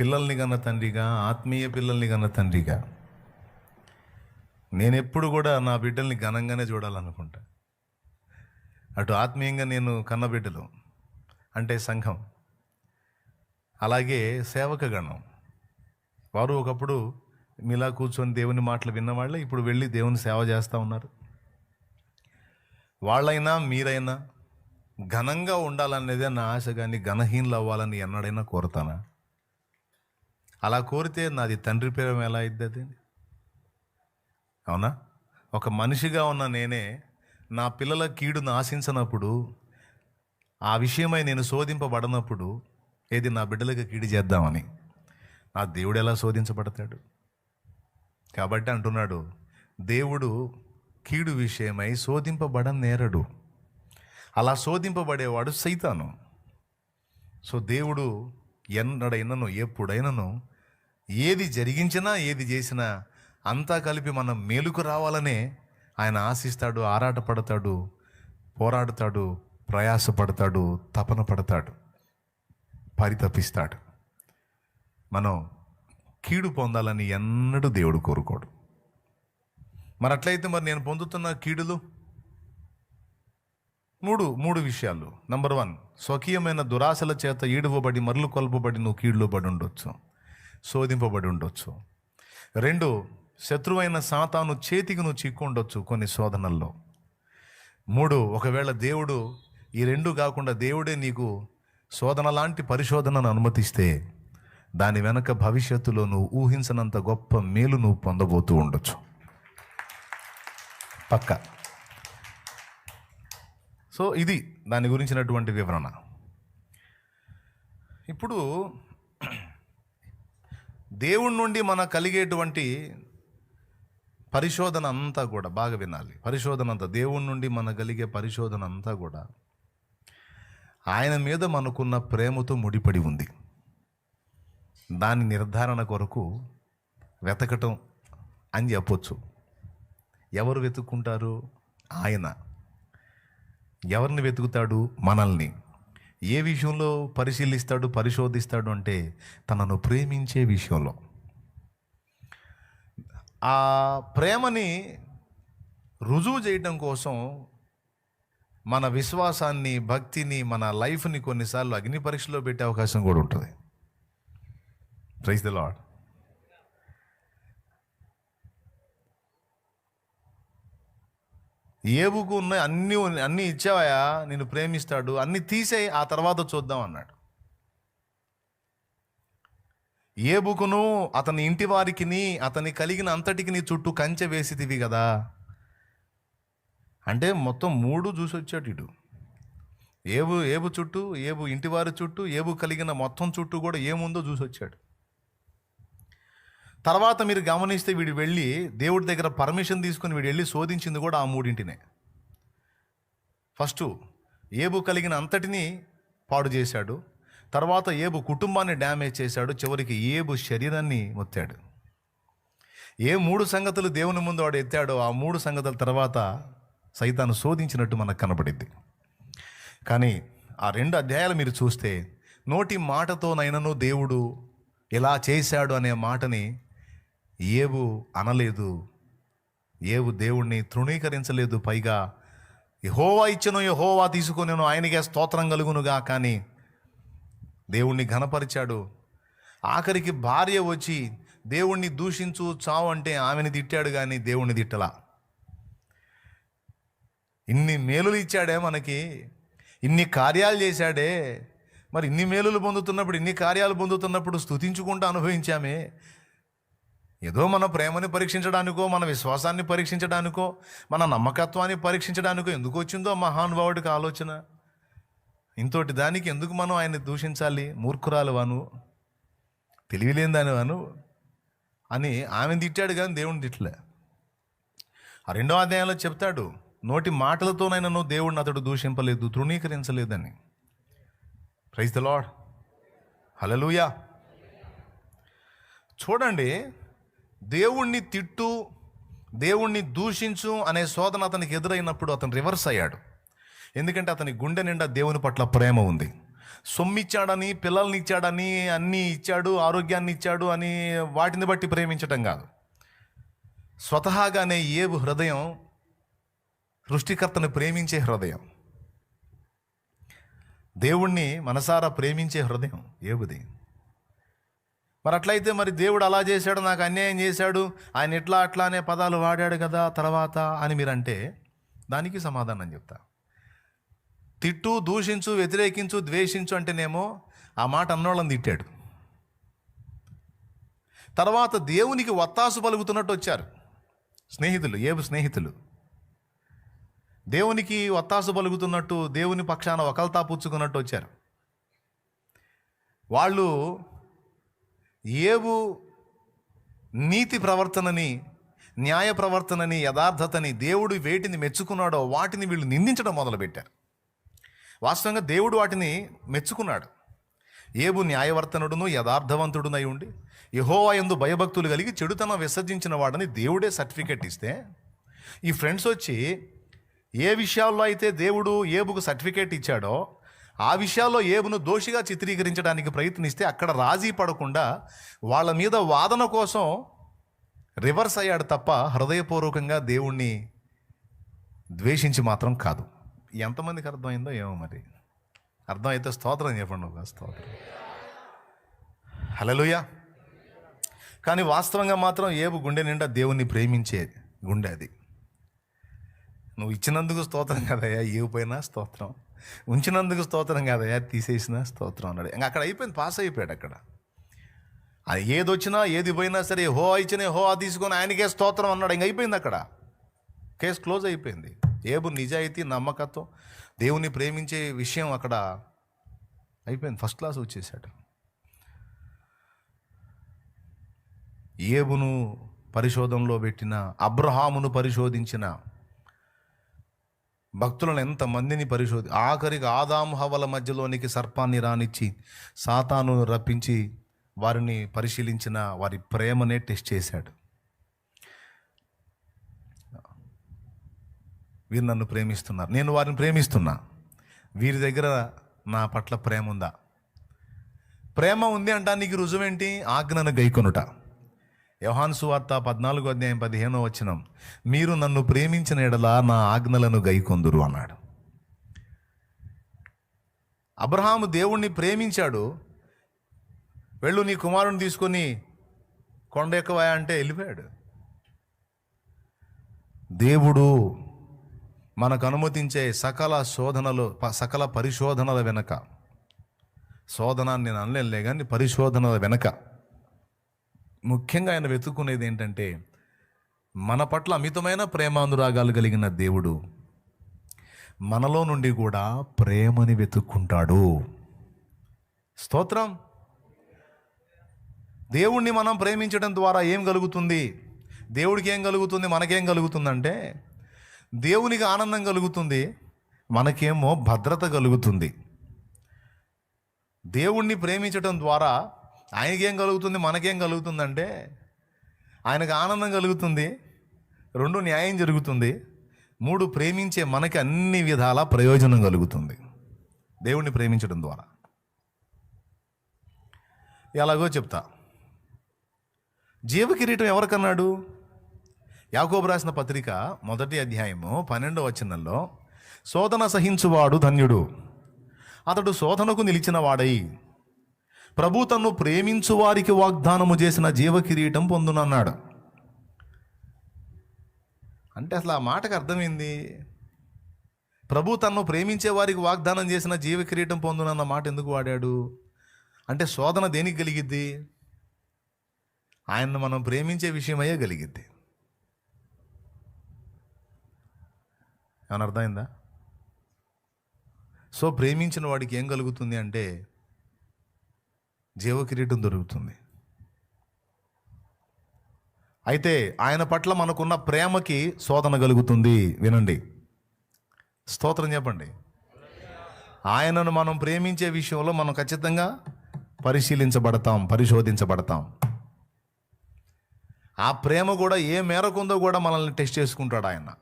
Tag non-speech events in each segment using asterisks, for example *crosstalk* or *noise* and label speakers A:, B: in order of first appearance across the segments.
A: పిల్లల్ని కన్న తండ్రిగా ఆత్మీయ పిల్లల్ని కన్న తండ్రిగా. నేను ఎప్పుడు కూడా నా బిడ్డల్ని ఘనంగానే చూడాలనుకుంటా. అటు ఆత్మీయంగా నేను కన్న బిడ్డలు అంటే సంఘం. అలాగే సేవక గణం. వారు ఒకప్పుడు మీలా కూర్చొని దేవుని మాటలు విన్నవాళ్ళే ఇప్పుడు వెళ్ళి దేవుని సేవ చేస్తూ ఉన్నారు. వాళ్ళైనా మీరైనా ఘనంగా ఉండాలనేదే నా ఆశ కానీ ఘనహీనలు అవ్వాలని ఎన్నడైనా కోరుతానా? అలా కోరితే నాది తండ్రి పేరు ఎలా అయిద్ది అది? అవునా? ఒక మనిషిగా ఉన్న నేనే నా పిల్లల కీడును ఆశించినప్పుడు ఆ విషయమై నేను శోధింపబడినప్పుడు ఏది నా బిడ్డలకు కీడు చేద్దామని. నా దేవుడు ఎలా శోధించబడతాడు? కాబట్టి అంటున్నాడు దేవుడు కీడు విషయమై శోధింపబడ నేరడు అలా శోధింపబడేవాడు సైతాను. సో దేవుడు ఎన్నడైనను ఎప్పుడైనను ఏది జరిగించినా ఏది చేసినా అంతా కలిపి మనం మేలుకు రావాలనే ఆయన ఆశిస్తాడు ఆరాటపడతాడు పోరాడతాడు ప్రయాసపడతాడు తపన పడతాడు పరితపిస్తాడు. మనం కీడు పొందాలని ఎన్నడూ దేవుడు కోరుకోడు. మరి అట్లయితే మరి నేను పొందుతున్న కీడులు? మూడు మూడు విషయాలు. నంబర్ వన్ స్వకీయమైన దురాశల చేత ఈడువబడి మరలు కొల్పబడి నువ్వు కీడులో పడి ఉండొచ్చు. శోధింపబడి ఉండొచ్చు. రెండు శత్రువైన సాతాను చేతికి నువ్వు చిక్కుండొచ్చు కొన్ని శోధనల్లో. మూడు ఒకవేళ దేవుడు ఈ రెండు కాకుండా దేవుడే నీకు శోధన లాంటి పరిశోధనను అనుమతిస్తే దాని వెనక భవిష్యత్తులో నువ్వు ఊహించనంత గొప్ప మేలు నువ్వు పొందబోతూ ఉండొచ్చు. పక్క. సో ఇది దాని గురించినటువంటి వివరణ. ఇప్పుడు దేవుడి నుండి మన కలిగేటువంటి పరిశోధన అంతా కూడా బాగా వినాలి. పరిశోధన అంతా దేవుడి నుండి మన కలిగే పరిశోధన అంతా కూడా ఆయన మీద మనకున్న ప్రేమతో ముడిపడి ఉంది. దాని నిర్ధారణ కొరకు వెతకటం అని చెప్పొచ్చు. ఎవరు వెతుక్కుంటారు? ఆయన. ఎవరిని వెతుకుతాడు? మనల్ని. ఏ విషయంలో పరిశీలిస్తాడు పరిశోధిస్తాడు అంటే తనను ప్రేమించే విషయంలో. ఆ ప్రేమని రుజువు చేయడం కోసం మన విశ్వాసాన్ని భక్తిని మన లైఫ్ని కొన్నిసార్లు అగ్ని పరీక్షలో పెట్టే అవకాశం కూడా ఉంటుంది. ప్రైజ్ ద లాడ్ ఏబుకు ఉన్న అన్ని అన్నీ ఇచ్చావయా నేను ప్రేమిస్తాడు అన్ని తీసేయి ఆ తర్వాత చూద్దాం అన్నాడు. ఏబుకును అతని ఇంటి వారికిని అతని కలిగిన అంతటికి నీ చుట్టూ కంచె వేసితివి కదా. అంటే మొత్తం మూడు చూసి వచ్చాడు ఇటు. ఏబు ఏబు చుట్టూ ఏబు ఇంటివారి చుట్టూ ఏబు కలిగిన మొత్తం చుట్టూ కూడా ఏముందో చూసి వచ్చాడు. తర్వాత మీరు గమనిస్తే వీడు వెళ్ళి దేవుడి దగ్గర పర్మిషన్ తీసుకుని వీడు వెళ్ళి శోధించింది కూడా ఆ మూడింటినే. ఫస్ట్ ఏబు కలిగిన అంతటిని పాడు చేశాడు. తర్వాత ఏబు కుటుంబాన్ని డ్యామేజ్ చేశాడు. చివరికి ఏబు శరీరాన్ని మొత్తాడు. ఏ మూడు సంగతులు దేవుని ముందు వాడు ఎత్తాడో ఆ మూడు సంగతుల తర్వాత సైతాను శోధించినట్టు మనకు కనపడింది కానీ ఆ రెండు అధ్యాయాలు మీరు చూస్తే నోటి మాటతోనైనను దేవుడు ఇలా చేశాడు అనే మాటని ఏవు అనలేదు. ఏవు దేవుణ్ణి తృణీకరించలేదు. పైగా యహోవా ఇచ్చను యహోవా తీసుకునేను ఆయనకే స్తోత్రం కలుగునుగా. కానీ దేవుణ్ణి ఘనపరిచాడు. ఆఖరికి భార్య వచ్చి దేవుణ్ణి దూషించు చావు అంటే ఆమెని తిట్టాడు కానీ దేవుణ్ణి తిట్టలా. ఇన్ని మేలులు ఇచ్చాడే మనకి ఇన్ని కార్యాలు చేశాడే. మరి ఇన్ని మేలులు పొందుతున్నప్పుడు ఇన్ని కార్యాలు పొందుతున్నప్పుడు స్తుతించుకుంటూ అనుభవించామే. ఏదో మన ప్రేమని పరీక్షించడానికో మన విశ్వాసాన్ని పరీక్షించడానికో మన నమ్మకత్వాన్ని పరీక్షించడానికో ఎందుకు వచ్చిందో మహానుభావుడికి ఆలోచన. ఇంతోటి దానికి ఎందుకు మనం ఆయన్ని దూషించాలి? మూర్ఖురాలు వాను. తెలివిలేని దాని వాను అని ఆమెను తిట్టాడు కానీ దేవుని తిట్టలే. ఆ రెండో అధ్యాయంలో చెప్తాడు నోటి మాటలతోనైనా దేవుడిని అతడు దూషింపలేదు తృణీకరించలేదని. ప్రైజ్ ద లాడ్ హలలుయా చూడండి దేవుణ్ణి తిట్టు దేవుణ్ణి దూషించు అనే శోధన అతనికి ఎదురైనప్పుడు అతను రివర్స్ అయ్యాడు. ఎందుకంటే అతని గుండె నిండా దేవుని పట్ల ప్రేమ ఉంది. సొమ్మిచ్చాడని పిల్లల్ని ఇచ్చాడని అన్నీ ఇచ్చాడు ఆరోగ్యాన్ని ఇచ్చాడు అని వాటిని బట్టి ప్రేమించటం కాదు. స్వతహాగానే ఏబు హృదయం సృష్టికర్తను ప్రేమించే హృదయం. దేవుణ్ణి మనసారా ప్రేమించే హృదయం ఏబుది? మరి అట్లయితే మరి దేవుడు అలా చేశాడు నాకు అన్యాయం చేశాడు ఆయన ఇట్లా అట్లా అనే పదాలు వాడాడు కదా తర్వాత అని మీరంటే దానికి సమాధానం చెప్తా. తిట్టు దూషించు వ్యతిరేకించు ద్వేషించు అంటేనేమో ఆ మాట అన్నోళ్ళని తిట్టాడు. తర్వాత దేవునికి వత్తాసు పలుకుతున్నట్టు వచ్చారు స్నేహితులు ఏబు స్నేహితులు. దేవునికి వత్తాసు పలుకుతున్నట్టు దేవుని పక్షాన ఒకల్తా పుచ్చుకున్నట్టు వచ్చారు. వాళ్ళు ఏవు నీతి ప్రవర్తనని న్యాయ ప్రవర్తనని యథార్థతని దేవుడు వేటిని మెచ్చుకున్నాడో వాటిని వీళ్ళు నిందించడం మొదలుపెట్టారు. వాస్తవంగా దేవుడు వాటిని మెచ్చుకున్నాడు. ఏబు న్యాయవర్తనుడును యథార్థవంతుడునై ఉండి యహోవా ఎందు భయభక్తులు కలిగి చెడుతనం విసర్జించిన వాడని దేవుడే సర్టిఫికెట్ ఇస్తే ఈ ఫ్రెండ్స్ వచ్చి ఏ విషయాల్లో అయితే దేవుడు ఏబుకు సర్టిఫికేట్ ఇచ్చాడో ఆ విషయాల్లో ఏబును దోషిగా చిత్రీకరించడానికి ప్రయత్నిస్తే అక్కడ రాజీ పడకుండా వాళ్ళ మీద వాదన కోసం రివర్స్ అయ్యాడు తప్ప హృదయపూర్వకంగా దేవుణ్ణి ద్వేషించి మాత్రం కాదు. ఎంతమందికి అర్థమైందో ఏమో మరి. అర్థమైతే స్తోత్రం చెప్పండి ఒక స్తోత్రం. హలలుయ కానీ వాస్తవంగా మాత్రం ఏబు గుండె నిండా దేవుణ్ణి ప్రేమించే గుండె అది. నువ్వు ఇచ్చినందుకు స్తోత్రం కదయ్యా ఇవ్వపోయినా స్తోత్రం. ఉంచినందుకు స్తోత్రం కదయ్యా తీసేసిన స్తోత్రం అన్నాడు. ఇంకా అక్కడ అయిపోయింది పాస్ అయిపోయాడు అక్కడ. అది ఏది వచ్చినా ఏది పోయినా సరే హో ఇచ్చిన హో తీసుకొని ఆయనకే స్తోత్రం అన్నాడు. ఇంక అయిపోయింది అక్కడ. కేసు క్లోజ్ అయిపోయింది. ఏబు నిజాయితీ నమ్మకత్వం దేవుని ప్రేమించే విషయం అక్కడ అయిపోయింది. ఫస్ట్ క్లాస్ వచ్చేసాడు. ఏబును పరిశోధనలో పెట్టిన అబ్రహామును పరిశోధించిన భక్తులను ఎంతమందిని పరిశోధి ఆఖరికి ఆదాం హవల మధ్యలోనికి సర్పాన్ని రానిచ్చి సాతాను రప్పించి వారిని పరిశీలించిన వారి ప్రేమనే టెస్ట్ చేశాడు. వీరు నన్ను ప్రేమిస్తున్నారు. నేను వారిని ప్రేమిస్తున్నా. వీరి దగ్గర నా పట్ల ప్రేమ ఉందా ప్రేమ ఉంది అంటానికి రుజువేంటి? ఆజ్ఞను గైకొనుట. యోహాన్ సువార్త పద్నాలుగు అధ్యాయం పదిహేనో వచ్చినం మీరు నన్ను ప్రేమించిన ఎడలా నా ఆజ్ఞలను గైకొందురు అన్నాడు. అబ్రహాము దేవుణ్ణి ప్రేమించాడు. వెళ్ళు నీ కుమారుని తీసుకొని కొండ ఎక్కవా అంటే వెళ్ళిపోయాడు. దేవుడు మనకు అనుమతించే సకల శోధనలు సకల పరిశోధనల వెనక. శోధన నేను అనలేనులే కానీ పరిశోధనల వెనక. ముఖ్యంగా ఆయన వెతుక్కునేది ఏంటంటే మన పట్ల అమితమైన ప్రేమానురాగాలు కలిగిన దేవుడు మనలో నుండి కూడా ప్రేమని వెతుక్కుంటాడు. స్తోత్రం. దేవుణ్ణి మనం ప్రేమించడం ద్వారా ఏం కలుగుతుంది? దేవుడికి ఏం కలుగుతుంది? మనకేం కలుగుతుందంటే దేవునికి ఆనందం కలుగుతుంది మనకేమో భద్రత కలుగుతుంది. దేవుణ్ణి ప్రేమించడం ద్వారా ఆయనకేం కలుగుతుంది మనకేం కలుగుతుందంటే ఆయనకు ఆనందం కలుగుతుంది రెండు న్యాయం జరుగుతుంది మూడు ప్రేమించే మనకి అన్ని విధాల ప్రయోజనం కలుగుతుంది. దేవుణ్ణి ప్రేమించడం ద్వారా. ఎలాగో చెప్తా. జీవకిరీటం ఎవరికన్నాడు? యాకోబు రాసిన పత్రిక మొదటి అధ్యాయము పన్నెండవ వచనంలో శోధన సహించువాడు ధన్యుడు. అతడు శోధనకు నిలిచిన వాడై ప్రభు తన్ను ప్రేమించు వారికి వాగ్దానము చేసిన జీవకిరీటం పొందునన్నాడు. అంటే అసలు ఆ మాటకు అర్థమైంది? ప్రభు తన్ను ప్రేమించే వారికి వాగ్దానం చేసిన జీవ కిరీటం పొందునన్న మాట ఎందుకు వాడాడు? అంటే శోధన దేనికి కలిగిద్ది? ఆయన్ను మనం ప్రేమించే విషయమయ్యే కలిగిద్ది. ఏమైనా అర్థమైందా? సో ప్రేమించిన వాడికి ఏం కలుగుతుంది అంటే జీవకిరీటం దొరుకుతుంది. అయితే ఆయన పట్ల మనకున్న ప్రేమకి శోధన కలుగుతుంది. వినండి. స్తోత్రం చెప్పండి. ఆయనను మనం ప్రేమించే విషయంలో మనం ఖచ్చితంగా పరిశీలించబడతాం పరిశోధించబడతాం. ఆ ప్రేమ కూడా ఏ మేరకు ఉందో కూడా మనల్ని టెస్ట్ చేసుకుంటాడు ఆయన.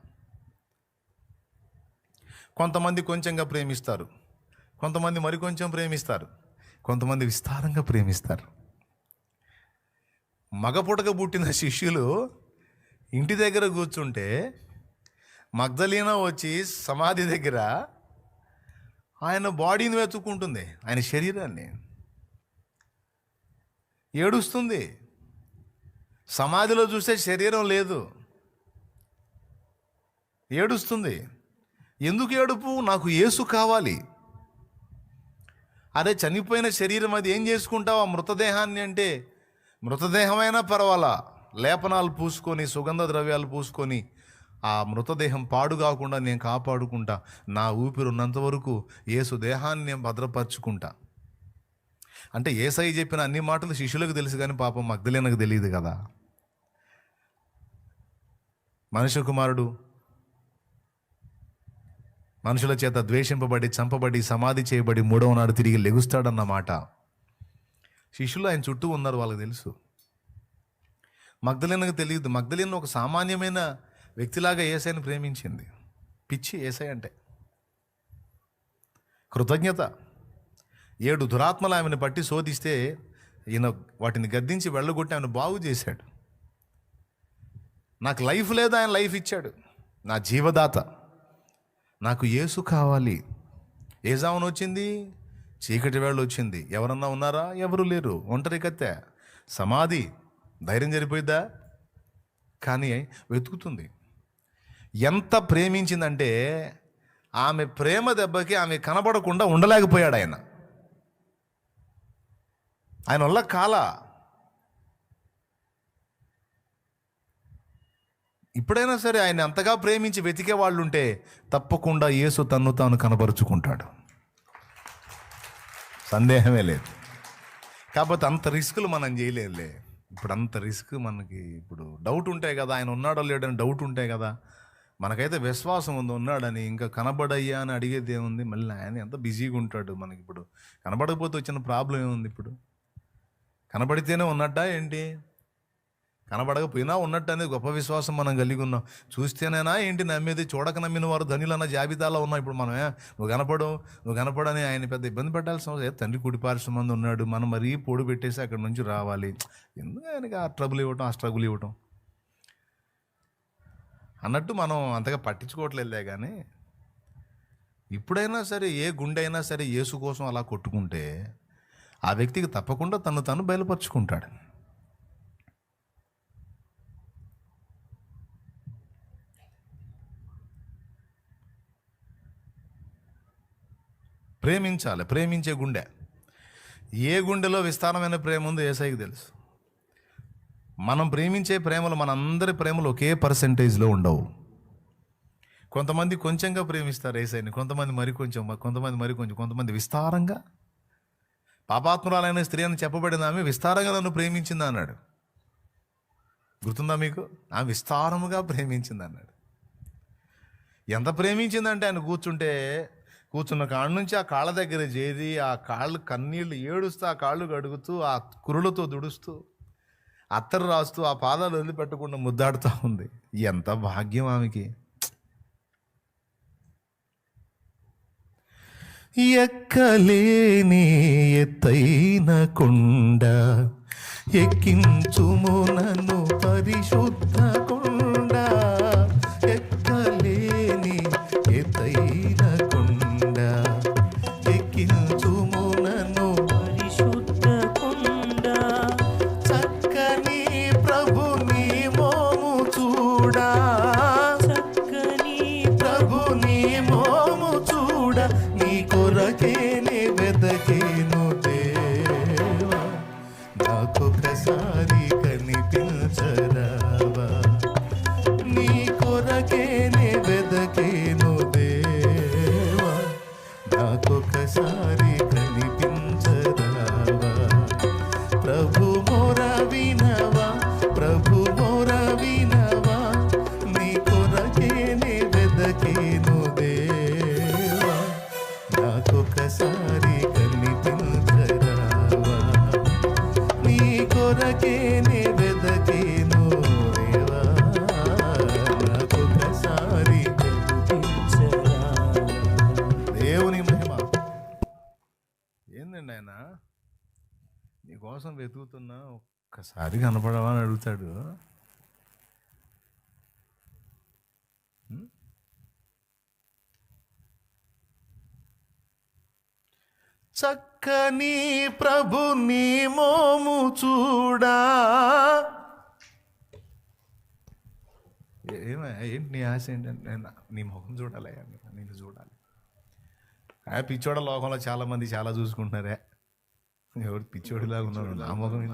A: కొంతమంది కొంచెంగా ప్రేమిస్తారు. కొంతమంది మరి కొంచెం ప్రేమిస్తారు. కొంతమంది విస్తారంగా ప్రేమిస్తారు. మగ పుటక పుట్టిన శిష్యులు ఇంటి దగ్గర కూర్చుంటే మగ్ధలీనా వచ్చి సమాధి దగ్గర ఆయన బాడీని వెతుక్కుంటుంది ఆయన శరీరాన్ని. ఏడుస్తుంది. సమాధిలో చూస్తే శరీరం లేదు. ఏడుస్తుంది. ఎందుకు ఏడుపు? నాకు యేసు కావాలి. అరే చనిపోయిన శరీరం అది ఏం చేసుకుంటావు? ఆ మృతదేహాన్ని అంటే మృతదేహమైనా పర్వాలా? లేపనాలు పూసుకొని సుగంధ ద్రవ్యాలు పూసుకొని ఆ మృతదేహం పాడు కాకుండా నేను కాపాడుకుంటా. నా ఊపిరి ఉన్నంత వరకు దేహాన్ని నేను భద్రపరచుకుంటా. అంటే ఏసై చెప్పిన అన్ని మాటలు శిష్యులకు తెలుసు కానీ పాపం మగ్ధలేనకు తెలియదు కదా. మనుష్య కుమారుడు మనుషుల చేత ద్వేషింపబడి చంపబడి సమాధి చేయబడి మూడవ నాడు తిరిగి లెగుస్తాడన్నమాట శిష్యులు ఆయన చుట్టూ ఉన్నారు వాళ్ళకి తెలుసు. మగ్ధలేనకు తెలియదు. మగ్ధలేన ఒక సామాన్యమైన వ్యక్తిలాగా ఏసైని ప్రేమించింది. పిచ్చి ఏసై అంటే. కృతజ్ఞత. ఏడు దురాత్మలు ఆమెను పట్టి శోధిస్తే ఈయన వాటిని గద్దించి వెళ్ళగొట్టి ఆమెను బాగు చేశాడు. నాకు లైఫ్ లేదు ఆయన లైఫ్ ఇచ్చాడు. నా జీవదాత. నాకు యేసు కావాలి. ఏ జామున వచ్చింది? చీకటి వేళ వచ్చింది. ఎవరన్నా ఉన్నారా? ఎవరు లేరు. ఒంటరి కత్తె. సమాధి. ధైర్యం జరిపోయిద్దా కానీ వెతుకుతుంది. ఎంత ప్రేమించిందంటే ఆమె ప్రేమ దెబ్బకి ఆమె కనబడకుండా ఉండలేకపోయాడు ఆయన. ఆయన వల్ల కాలా. ఇప్పుడైనా సరే ఆయన అంతగా ప్రేమించి వెతికే వాళ్ళు ఉంటే తప్పకుండా యేసు తన్ను తాను కనబరుచుకుంటాడు. సందేహమే లేదు. కాకపోతే అంత రిస్కులు మనం చేయలేదులే. ఇప్పుడు అంత రిస్క్ మనకి ఇప్పుడు డౌట్ ఉంటాయి కదా ఆయన ఉన్నాడో లేడని డౌట్ ఉంటాయి కదా. మనకైతే విశ్వాసం ఉంది ఉన్నాడని ఇంకా కనబడయ్యా అని అడిగేది ఏముంది? మళ్ళీ ఆయన ఎంత బిజీగా ఉంటాడు మనకి ఇప్పుడు. కనబడకపోతే వచ్చిన ప్రాబ్లం ఏముంది ఇప్పుడు? కనబడితేనే ఉన్నట్టా ఏంటి? కనబడకపోయినా ఉన్నట్టు అనేది గొప్ప విశ్వాసం మనం కలిగి ఉన్నాం. చూస్తేనేనా ఏంటి నమ్మేది? చూడక నమ్మిన వారు ధనులన్న జాబితాలో ఉన్నాం. ఇప్పుడు మనమే నువ్వు కనపడు నువ్వు కనపడని ఆయన పెద్ద ఇబ్బంది పెట్టాల్సిన అవసరం తండ్రి కుడిపార్శ్వ మంది ఉన్నాడు. మనం మరీ పొడి పెట్టేసి అక్కడి నుంచి రావాలి. ఎందుకు ఆయనకి ఆ ట్రబుల్ ఇవ్వటం ఆ స్ట్రగుల్ ఇవ్వటం? అన్నట్టు మనం అంతగా పట్టించుకోవట్లేదులే కానీ ఇప్పుడైనా సరే ఏ గుండె అయినా సరే యేసు కోసం అలా కొట్టుకుంటే ఆ వ్యక్తికి తప్పకుండా తను తను బయలుపరుచుకుంటాడు. ప్రేమించాలి ప్రేమించే గుండె. ఏ గుండెలో విస్తారమైన ప్రేమ ఉందో ఏసైకి తెలుసు. మనం ప్రేమించే ప్రేమలు మనందరి ప్రేమలు ఒకే పర్సంటేజ్లో ఉండవు. కొంతమంది కొంచెంగా ప్రేమిస్తారు ఏసైని కొంతమంది మరి కొంచెం కొంతమంది మరి కొంచెం కొంతమంది విస్తారంగా. పాపాత్మురాలైన స్త్రీ అని చెప్పబడిన ఆమె విస్తారంగా నన్ను ప్రేమించింది అన్నాడు. గుర్తుందా మీకు? ఆమె విస్తారముగా ప్రేమించింది అన్నాడు. ఎంత ప్రేమించిందంటే ఆయన కూర్చుంటే కూర్చున్న కాళ్ళ నుంచి ఆ కాళ్ళ దగ్గర చేరి ఆ కాళ్ళు కన్నీళ్ళు ఏడుస్తూ ఆ కాళ్ళు కడుగుతూ ఆ కురులతో దుడుస్తూ అత్తరు రాస్తూ ఆ పాదాలు వదిలిపెట్టకుండా ముద్దాడుతూ ఉంది. ఎంత భాగ్యం ఆమెకి. ఎక్కలేని ఎత్తైన కొండ ఎక్కించుము నన్ను పరిశుద్ధ
B: చక్కని
A: ప్రభు నీ మోము చూడా. ఏంటి నీ ఆశ ఏంటంటే నీ ముఖం చూడాలి నేను చూడాలి. ఆ పిచ్చోడ లోకంలో చాలా మంది చాలా చూసుకుంటున్నారే. ఎవరు పిచ్చోడిలాగా ఉన్నారు? నా ముఖం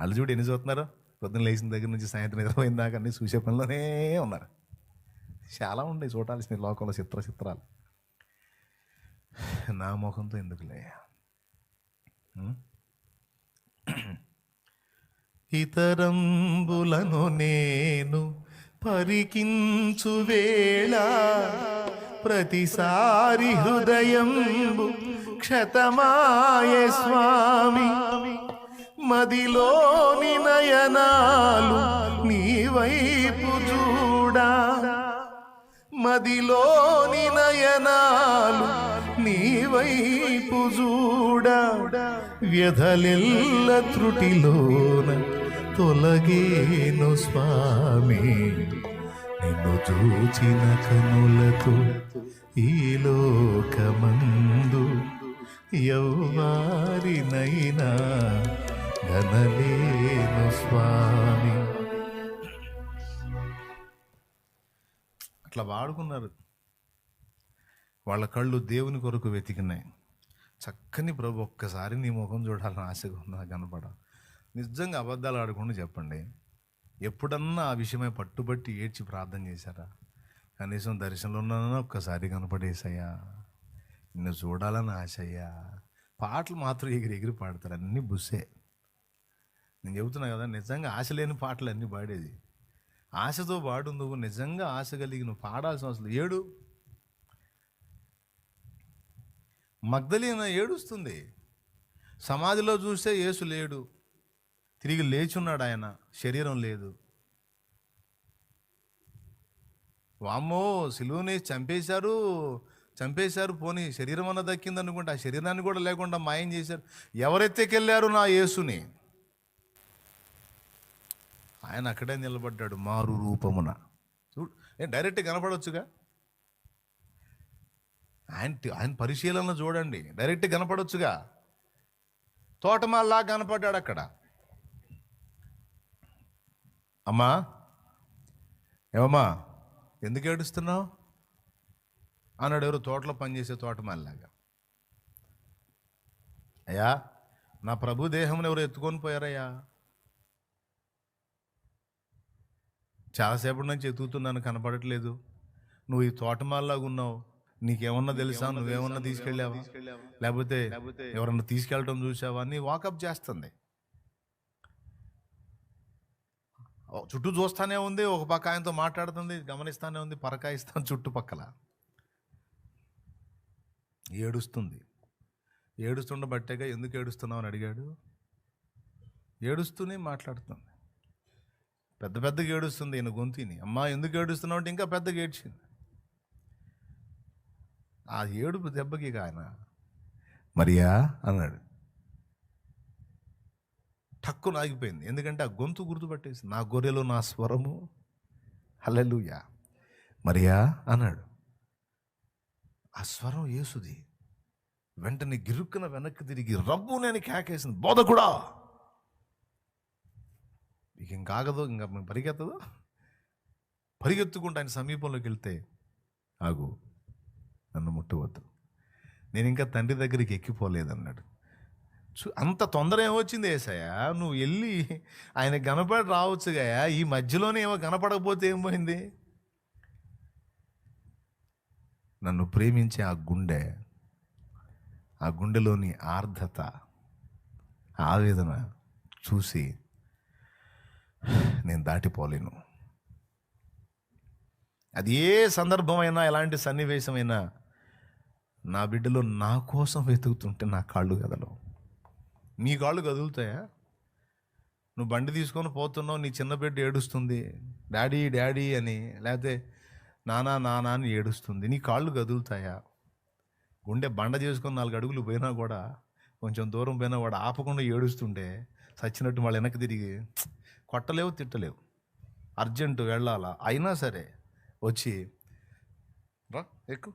A: వాళ్ళు చూడు ఎన్ని చూస్తున్నారు? పొద్దున్న లేచిన దగ్గర నుంచి సాయంత్రం నిద్రపోయిన దాకా అన్ని చూసే పనిలోనే ఉన్నారు. చాలా ఉండే చూడాల్సిన లోకంలో చిత్ర చిత్రాలు. *laughs* నా ముఖంతో ఎందుకులే? *clears throat* ఇతరంబులను నేను పరికించు వేళ ప్రతిసారి హృదయంబు క్షతమాయ స్వామి మదిలోని నయనాలు నీ వైపు చూడా. మదిలోని నయనాలు నీ వైపు చూడ వ్యధలెల్ల త్రుటిలోన తొలగేను స్వామి. నిన్ను చూచిన కనులతో ఈ లోకమందు ఎవ్వారినైనా గనలేను స్వామి. అట్లా వాడుకున్నారు. వాళ్ళ కళ్ళు దేవుని కొరకు వెతికినాయి. చక్కని ప్రభు ఒక్కసారి నీ ముఖం చూడాలని ఆశగా ఉందా కనపడ. నిజంగా అబద్ధాలు ఆడకుండా చెప్పండి. ఎప్పుడన్నా ఆ విషయమై పట్టుబట్టి ఏడ్చి ప్రార్థన చేశారా? కనీసం దర్శనంలో ఉన్నానో ఒక్కసారి కనపడేసయ్యా. నిన్ను చూడాలని ఆశయ్యా. పాటలు మాత్రం ఎగిరి ఎగిరి పాడతారు అన్నీ బుస్సే. నేను చెబుతున్నా కదా నిజంగా ఆశ లేని పాటలు అన్నీ పాడేది. ఆశతో పాడు నువ్వు నిజంగా ఆశ కలిగి నువ్వు పాడాల్సిన అవసరం ఏడు మగ్ధలీన ఏడుస్తుంది. సమాధిలో చూస్తే యేసు లేడు. తిరిగి లేచున్నాడు ఆయన. శరీరం లేదు. వామ్మో సిలువుని చంపేశారు. చంపేశారు పోనీ శరీరం అన్న దక్కింది అనుకుంటే ఆ శరీరాన్ని కూడా లేకుండా మాయం చేశారు. ఎవరెత్తకెళ్ళారు నా యేసుని? ఆయన అక్కడే నిలబడ్డాడు మారు రూపమున. చూడు డైరెక్ట్ కనపడవచ్చుగా ఆయన ఆయన పరిశీలన చూడండి. డైరెక్ట్ కనపడవచ్చుగా తోటమాల్లా కనపడ్డాడు అక్కడ. అమ్మా. ఏమమ్మా ఎందుకు ఏడుస్తున్నావు? అన్నాడు ఎవరు తోటలో పనిచేసే తోటమాల్లాగా. అయ్యా నా ప్రభు దేహంలో ఎవరు ఎత్తుకొని పోయారయ్యా. చాలాసేపటి నుంచి ఎత్తుకుతున్నాను కనపడట్లేదు. నువ్వు ఈ తోటమాల్లాగా ఉన్నావు. నీకేమన్నా తెలుసా? నువ్వేమన్నా తీసుకెళ్ళావా? లేకపోతే ఎవరన్నా తీసుకెళ్ళటం చూసావా అని వాకప్ చేస్తుంది. చుట్టూ చూస్తానే ఉంది ఒక పక్క ఆయనతో మాట్లాడుతుంది గమనిస్తానే ఉంది పరకాయిస్తాను చుట్టుపక్కల. ఏడుస్తుంది. ఏడుస్తుండబట్టేగా ఎందుకు ఏడుస్తున్నావు అని అడిగాడు. ఏడుస్తూనే మాట్లాడుతుంది. పెద్ద పెద్దగా ఏడుస్తుంది ఈయన గొంతుని. అమ్మా ఎందుకు ఏడుస్తున్నావు అంటే ఇంకా పెద్దగా ఏడ్చింది. ఆ ఏడుపు దెబ్బకి ఆయన మరియా అన్నాడు. టక్కు ఆగిపోయింది. ఎందుకంటే ఆ గొంతు గుర్తుపట్టేసి నా గొర్రెలో నా స్వరము. హలెలుయా మరియా అన్నాడు. ఆ స్వరం యేసుది. వెంటనే గిరుక్కున వెనక్కి తిరిగి రబ్బు నేను కేకేసింది బోధకుడా ఇక ఇంకాగదు ఇంకా పరిగెత్తదు. పరిగెత్తుకుంటూ ఆయన సమీపంలోకి వెళ్తే ఆగు. నన్ను ముట్టవద్దు నేను ఇంకా తండ్రి దగ్గరికి ఎక్కిపోలేదన్నాడు. అన్నాడు అంత తొందర ఏమొచ్చింది ఏసయ్య? నువ్వు వెళ్ళి ఆయన కనపడి రావచ్చుగా ఈ మధ్యలోనే ఏమో కనపడకపోతే ఏం పోయింది? నన్ను ప్రేమించే ఆ గుండె ఆ గుండెలోని ఆర్ధత ఆవేదన చూసి నేను దాటిపోలేను. అది ఏ సందర్భమైనా ఎలాంటి సన్నివేశమైనా నా బిడ్డలో నా కోసం వెతుకుతుంటే నా కాళ్ళు కదలవు. నీ కాళ్ళు కదులుతాయా? నువ్వు బండి తీసుకొని పోతున్నావు నీ చిన్న బిడ్డ ఏడుస్తుంది డాడీ డాడీ అని లేకపోతే నానా నానా అని ఏడుస్తుంది. నీ కాళ్ళు కదులుతాయా? గుండె బండ చేసుకొని నాలుగు అడుగులు పోయినా కూడా కొంచెం దూరం పోయినా వాడు ఆపకుండా ఏడుస్తుంటే చచ్చినట్టు వాళ్ళు వెనక్కి తిరిగి కొట్టలేవు తిట్టలేవు. అర్జెంటు వెళ్ళాలా? అయినా సరే వచ్చి రా ఎక్కు.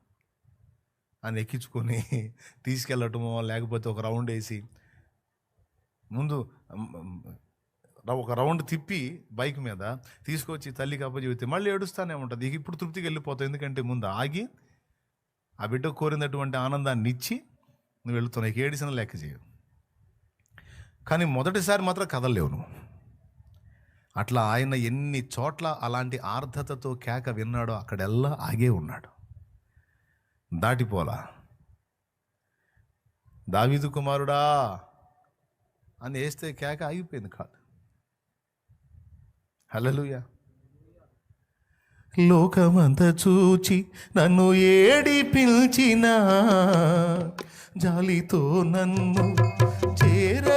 A: అని ఎక్కించుకొని *laughs* తీసుకెళ్ళటమో లేకపోతే ఒక రౌండ్ వేసి ముందు ఒక రౌండ్ తిప్పి బైక్ మీద తీసుకొచ్చి తల్లికి అప్పచెబితే మళ్ళీ ఏడుస్తానే ఉంటుంది. ఇక ఇప్పుడు తృప్తికి వెళ్ళిపోతావు. ఎందుకంటే ముందు ఆగి ఆ బిడ్డ కోరినటువంటి ఆనందాన్ని ఇచ్చి నువ్వు వెళుతున్నావు. నీకు ఏడిసిన లెక్క చేయవు. కానీ మొదటిసారి మాత్రం కదలలేవు నువ్వు. అట్లా ఆయన ఎన్ని చోట్ల అలాంటి ఆర్ధతతో కేక విన్నాడో అక్కడెల్లా ఆగే ఉన్నాడు. దాటిపోలా. దావీదు కుమారుడా అని వేస్తే కేక ఆగిపోయింది కాదు హలలుయ లోకమంత చూచి నన్ను ఏడి పిలిచిన జాలితో నన్ను చేర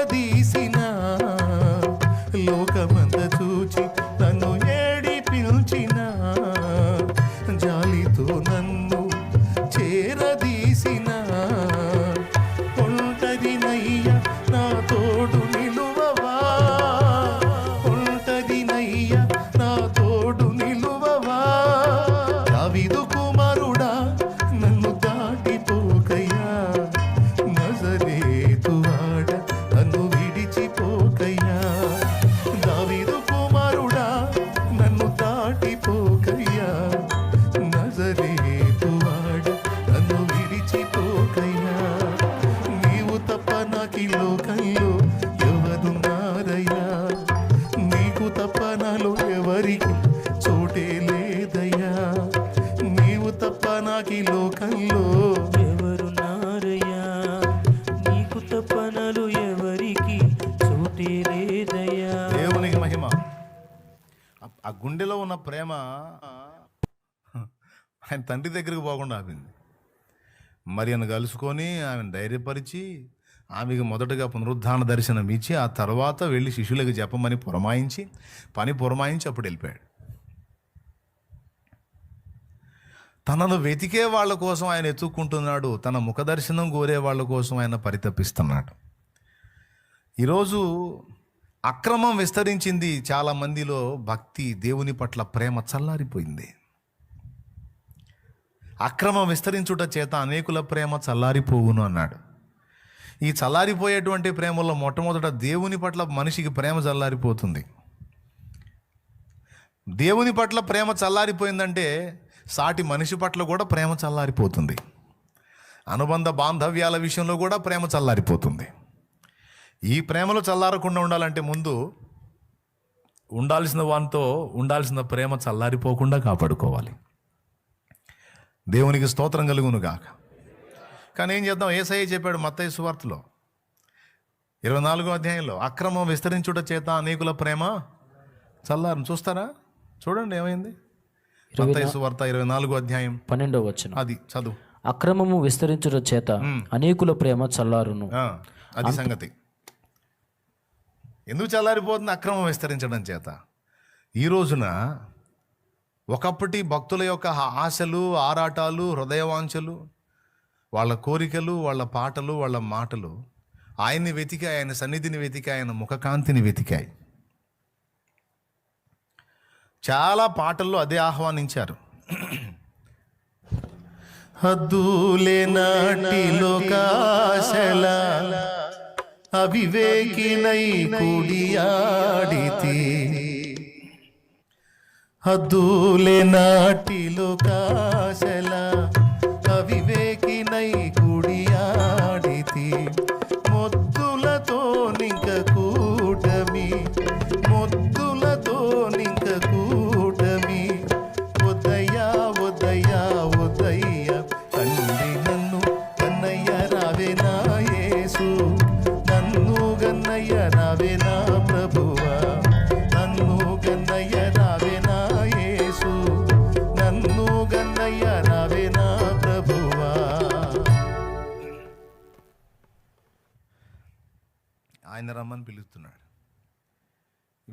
A: ఆయన తండ్రి దగ్గరికి పోకుండా ఆపింది. మరియను కలుసుకొని ఆమెను ధైర్యపరిచి ఆమెకు మొదటగా పునరుద్ధాన దర్శనం ఇచ్చి ఆ తర్వాత వెళ్ళి శిష్యులకు చెప్పమని పురమాయించి పని పురమాయించి అప్పుడు వెళ్ళిపోయాడు. తనను వెతికే వాళ్ళ కోసం ఆయన ఎత్తుక్కుంటున్నాడు తన ముఖ దర్శనం కోరే వాళ్ళ కోసం ఆయన పరితపిస్తున్నాడు. ఈరోజు అక్రమం విస్తరించింది చాలా మందిలో భక్తి దేవుని పట్ల ప్రేమ చల్లారిపోయింది. అక్రమం విస్తరించుట చేత అనేకుల ప్రేమ చల్లారిపోవును అన్నాడు. ఈ చల్లారిపోయేటువంటి ప్రేమలో మొట్టమొదట దేవుని పట్ల మనిషికి ప్రేమ చల్లారిపోతుంది. దేవుని పట్ల ప్రేమ చల్లారిపోయిందంటే సాటి మనిషి పట్ల కూడా ప్రేమ చల్లారిపోతుంది. అనుబంధ బాంధవ్యాల విషయంలో కూడా ప్రేమ చల్లారిపోతుంది. ఈ ప్రేమలో చల్లారకుండా ఉండాలంటే ముందు ఉండాల్సిన వానితో ఉండాల్సిన ప్రేమ చల్లారిపోకుండా కాపాడుకోవాలి. దేవునికి స్తోత్రం కలుగును గాక కానీ ఏం చేద్దాం? ఏసయ్య చెప్పాడు మత్తయి సువార్తలో. ఇరవై నాలుగో అధ్యాయంలో అక్రమం విస్తరించుట చేత అనేకుల ప్రేమ చల్లారు. చూస్తారా? చూడండి ఏమైంది? మత్తయి సువార్త ఇరవై నాలుగో అధ్యాయం.
B: పన్నెండవ వచనం.
A: అది చదువు.
B: అక్రమము విస్తరించుట చేత అనేకుల ప్రేమ చల్లారును.
A: అది సంగతి. ఎందుకు చల్లారిపోతుంది? అక్రమం విస్తరించడం చేత. ఈ రోజున ఒకప్పటి భక్తుల యొక్క ఆశలు ఆరాటాలు హృదయవాంఛలు వాళ్ళ కోరికలు వాళ్ళ పాటలు వాళ్ళ మాటలు ఆయన్ని వెతికాయి ఆయన సన్నిధిని వెతికాయి ఆయన ముఖకాంతిని వెతికాయి. చాలా పాటల్లో అదే ఆహ్వానించారు. హద్దులే నాటి లోకాశల అవివేకినై కుడియాడితి హద్దులే నాటిలో లోకాశల కవివే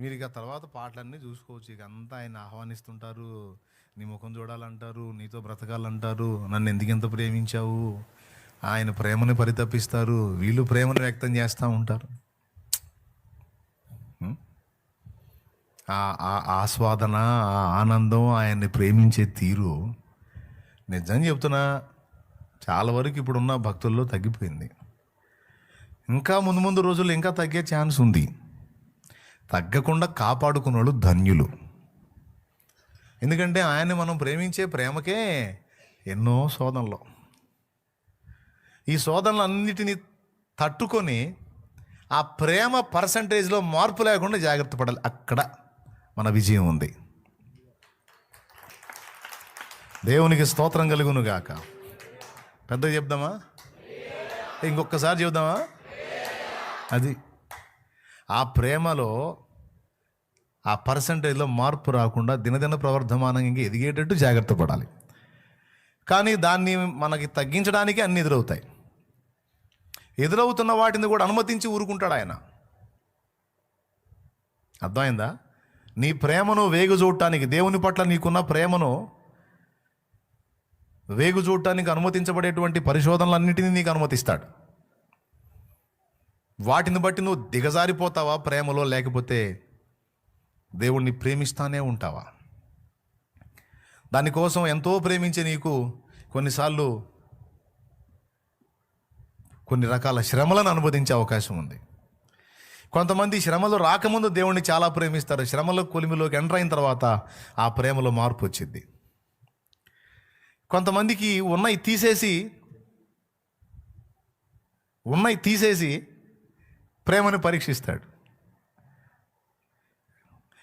A: మీరు ఇక తర్వాత పాటలన్నీ చూసుకోవచ్చు. ఇక అంతా ఆయన ఆహ్వానిస్తుంటారు. నీ ముఖం చూడాలంటారు. నీతో బ్రతకాలంటారు. నన్ను ఎందుకు ఎంత ప్రేమించావు? ఆయన ప్రేమను పరితపిస్తారు. వీళ్ళు ప్రేమను వ్యక్తం చేస్తూ ఉంటారు. ఆ ఆ ఆస్వాదన ఆ ఆనందం ఆయన్ని ప్రేమించే తీరు నిజం చెప్తున్నా చాలా వరకు ఇప్పుడున్న భక్తుల్లో తగ్గిపోయింది. ఇంకా ముందు ముందు రోజుల్లో ఇంకా తగ్గే ఛాన్స్ ఉంది. తగ్గకుండా కాపాడుకున్న వాళ్ళు ధన్యులు. ఎందుకంటే ఆయన్ని మనం ప్రేమించే ప్రేమకే ఎన్నో శోధనలు. ఈ శోధనలు అన్నిటినీ తట్టుకొని ఆ ప్రేమ పర్సంటేజ్లో మార్పు లేకుండా జాగ్రత్త పడాలి. అక్కడ మన విజయం ఉంది. దేవునికి స్తోత్రం కలుగును గాక. పెద్దగా చెప్దామా? ఇంకొకసారి చెప్దామా? అది ఆ ప్రేమలో ఆ పర్సంటేజ్లో మార్పు రాకుండా దినదిన ప్రవర్ధమానంగా ఇంకా ఎదిగేటట్టు జాగ్రత్త పడాలి. కానీ దాన్ని మనకి తగ్గించడానికి అన్ని ఎదురవుతాయి. ఎదురవుతున్న వాటిని కూడా అనుమతించి ఊరుకుంటాడు ఆయన. అర్థమైందా? నీ ప్రేమను వేగు చూడటానికి దేవుని పట్ల నీకున్న ప్రేమను వేగు చూడటానికి అనుమతించబడేటువంటి పరిశోధనలన్నిటినీ నీకు అనుమతిస్తాడు. వాటిని బట్టి నువ్వు దిగజారిపోతావా ప్రేమలో? లేకపోతే దేవుణ్ణి ప్రేమిస్తానే ఉంటావా? దానికోసం ఎంతో ప్రేమించే నీకు కొన్నిసార్లు కొన్ని రకాల శ్రమలను అనుభవించే అవకాశం ఉంది. కొంతమంది శ్రమలు రాకముందు దేవుణ్ణి చాలా ప్రేమిస్తారు. శ్రమల కొలిమిలోకి ఎంటర్ అయిన తర్వాత ఆ ప్రేమలో మార్పు వచ్చింది. కొంతమందికి ఉన్నవి తీసేసి ఉన్నవి తీసేసి ప్రేమను పరీక్షిస్తాడు.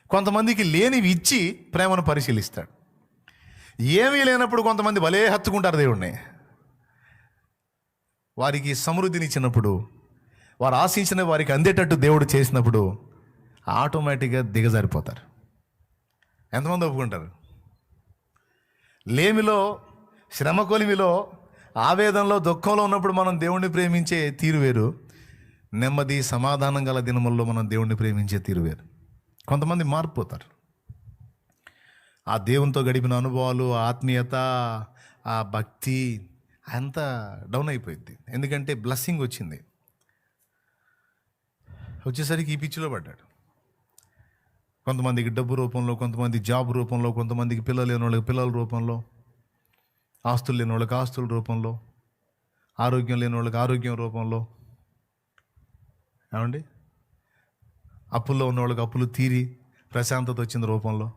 A: కొంతమందికి లేనివి ఇచ్చి ప్రేమను పరిశీలిస్తాడు. ఏమీ లేనప్పుడు కొంతమంది భలే హత్తుకుంటారు దేవుణ్ణి. వారికి సమృద్ధినిచ్చినప్పుడు వారు ఆశించిన వారికి అందేటట్టు దేవుడు చేసినప్పుడు ఆటోమేటిక్గా దిగజారిపోతారు. ఎంతమంది ఒప్పుకుంటారు? లేమిలో శ్రమ కొలిమిలో ఆవేదనలో దుఃఖంలో ఉన్నప్పుడు మనం దేవుణ్ణి ప్రేమించే తీరు వేరు. నెమ్మది సమాధానం గల దినముల్లో మనం దేవుణ్ణి ప్రేమించే తీరు వేరు. కొంతమంది మారిపోతారు. ఆ దేవునితో గడిపిన అనుభవాలు ఆ ఆత్మీయత ఆ భక్తి అంతా డౌన్ అయిపోయింది. ఎందుకంటే బ్లెస్సింగ్ వచ్చింది. వచ్చేసరికి ఈ పిచ్చిలో పడ్డాడు. కొంతమందికి డబ్బు రూపంలో కొంతమంది జాబ్ రూపంలో కొంతమందికి పిల్లలు లేని వాళ్ళకి పిల్లల రూపంలో ఆస్తులు లేని వాళ్ళకి ఆస్తుల రూపంలో ఆరోగ్యం లేని వాళ్ళకి ఆరోగ్యం రూపంలో ఏమండి? అప్పుల్లో ఉన్న వాళ్ళకి అప్పులు తీరి ప్రశాంతత వచ్చిన రూపంలో.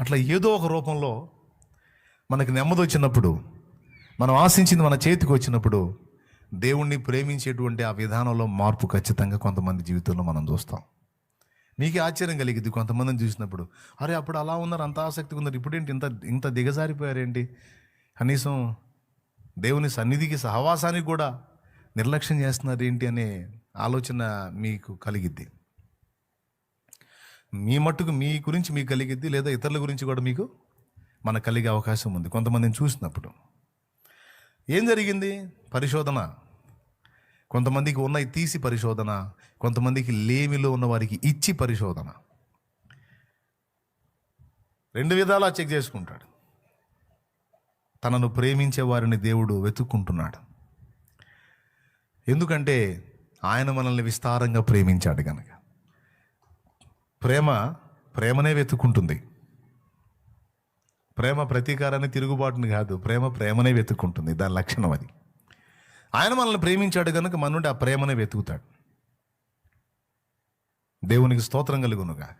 A: అట్లా ఏదో ఒక రూపంలో మనకు నెమ్మది వచ్చినప్పుడు మనం ఆశించింది మన చేతికి వచ్చినప్పుడు దేవుణ్ణి ప్రేమించేటువంటి ఆ విధానంలో మార్పు ఖచ్చితంగా కొంతమంది జీవితంలో మనం చూస్తాం. మీకే ఆశ్చర్యం కలిగింది కొంతమందిని చూసినప్పుడు. అరే అప్పుడు అలా ఉన్నారు అంత ఆసక్తిగా ఉన్నారు ఇప్పుడేంటి ఇంత ఇంత దిగజారిపోయారేంటి? కనీసం దేవుని సన్నిధికి సహవాసానికి కూడా నిర్లక్ష్యం చేస్తున్నారు ఏంటి అనే ఆలోచన మీకు కలిగిద్ది? మీ మట్టుకు మీ గురించి మీకు కలిగిద్ది లేదా ఇతరుల గురించి కూడా మీకు మనకు కలిగే అవకాశం ఉంది. కొంతమందిని చూసినప్పుడు. ఏం జరిగింది? పరిశోధన. కొంతమందికి ఉన్నాయి తీసి పరిశోధన. కొంతమందికి లేమిలో ఉన్న వారికి ఇచ్చి పరిశోధన. రెండు విధాలా చెక్ చేసుకుంటాడు. తనను ప్రేమించే వారిని దేవుడు వెతుక్కుంటున్నాడు. ఎందుకంటే ఆయన మనల్ని విస్తారంగా ప్రేమించాడు కనుక ప్రేమ ప్రేమనే వెతుక్కుంటుంది. ప్రేమ ప్రతీకారాన్ని తిరుగుబాటుని కాదు ప్రేమ ప్రేమనే వెతుక్కుంటుంది. దాని లక్షణం అది. ఆయన మనల్ని ప్రేమించాడు కనుక మన నుండి ఆ ప్రేమనే వెతుకుతాడు. దేవునికి స్తోత్రం కలుగునుగా